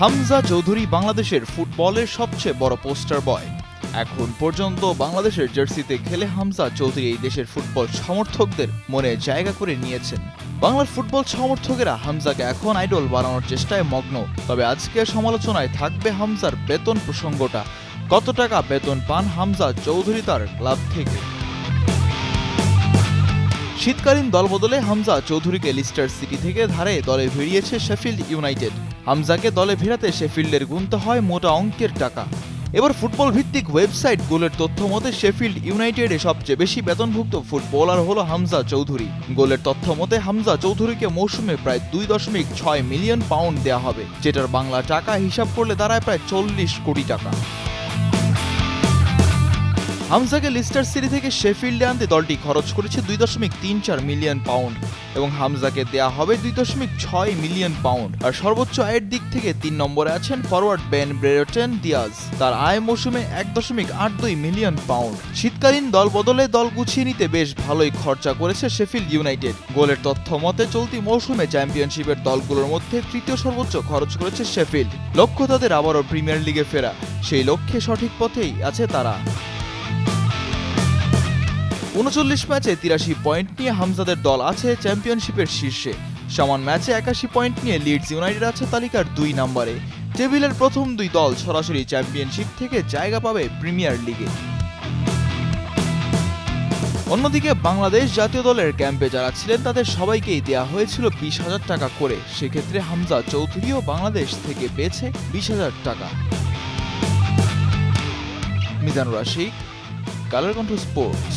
হামজা চৌধুরী বাংলাদেশের ফুটবলের সবচেয়ে বড় পোস্টার বয়। এখন পর্যন্ত বাংলাদেশের জার্সিতে খেলে হামজা চৌধুরী এই দেশের ফুটবল সমর্থকদের মনে জায়গা করে নিয়েছেন। বাংলার ফুটবল সমর্থকেরা হামজাকে এখন আইডল বানানোর চেষ্টায় মগ্ন। তবে আজকের সমালোচনায় থাকবে হামজার বেতন প্রসঙ্গটা। কত টাকা বেতন পান হামজা চৌধুরী তার ক্লাব থেকে? শীতকালীন দলবদলে হামজা চৌধুরীকে লিস্টার সিটি থেকে ধারে দলে ভিড়িয়েছে শেফিল্ড ইউনাইটেড। হামজাকে দলে ফেরাতে শেফিল্ডের গুনতে হয় মোটা অঙ্কের টাকা। এবার ফুটবল ভিত্তিক ওয়েবসাইট গোলের তথ্য মতে শেফিল্ড ইউনাইটেডে সবচেয়ে বেশি বেতনভুক্ত ফুটবলার হলো হামজা চৌধুরী। গোলের তথ্য মতে হামজা চৌধুরীকে মৌসুমে প্রায় দুই দশমিক ছয় মিলিয়ন পাউন্ড দেওয়া হবে, যেটার বাংলা টাকা হিসাব করলে দাঁড়ায় প্রায় চল্লিশ কোটি টাকা। হামজাকে লিস্টার সিটি থেকে শেফিল্ডে আনতে দলটি খরচ করেছে দুই দশমিক তিন চার মিলিয়ন পাউন্ড এবং হামজাকে দেয়া হবে দুই দশমিক ছয় মিলিয়ন পাউন্ড। আর সর্বোচ্চ আয়ের দিক থেকে তিন নম্বরে আছেন ফরওয়ার্ড বেন ব্রেরটেন দিয়াজ। তার আয় মৌসুমে এক দশমিক আট দুই মিলিয়ন পাউন্ড। শীতকালীন দল বদলে দল গুছিয়ে নিতে বেশ ভালোই খরচা করেছে শেফিল্ড ইউনাইটেড। গোলের তথ্য মতে, চলতি মৌসুমে চ্যাম্পিয়নশিপের দলগুলোর মধ্যে তৃতীয় সর্বোচ্চ খরচ করেছে শেফিল্ড। লক্ষ্য তাদের আবারও প্রিমিয়ার লিগে ফেরা। সেই লক্ষ্যে সঠিক পথেই আছে তারা। উনচল্লিশ ম্যাচে তিরাশি পয়েন্ট নিয়ে হামজাদের দল আছে চ্যাম্পিয়নশিপের শীর্ষে। সমান ম্যাচে একাশি পয়েন্ট নিয়ে লিডস ইউনাইটেড আছে তালিকার দুই নম্বরে। টেবিলের প্রথম দুই দল সরাসরি চ্যাম্পিয়নশিপ থেকে জায়গা পাবে প্রিমিয়ার লিগে। অন্যদিকে বাংলাদেশ জাতীয় দলের ক্যাম্পে যারা ছিলেন, তাদের সবাইকেই দেয়া হয়েছিল বিশ হাজার টাকা করে। সেক্ষেত্রে হামজা চৌধুরীও বাংলাদেশ থেকে পেয়েছে বিশ হাজার টাকা। Mizanur Ashik colour control sports.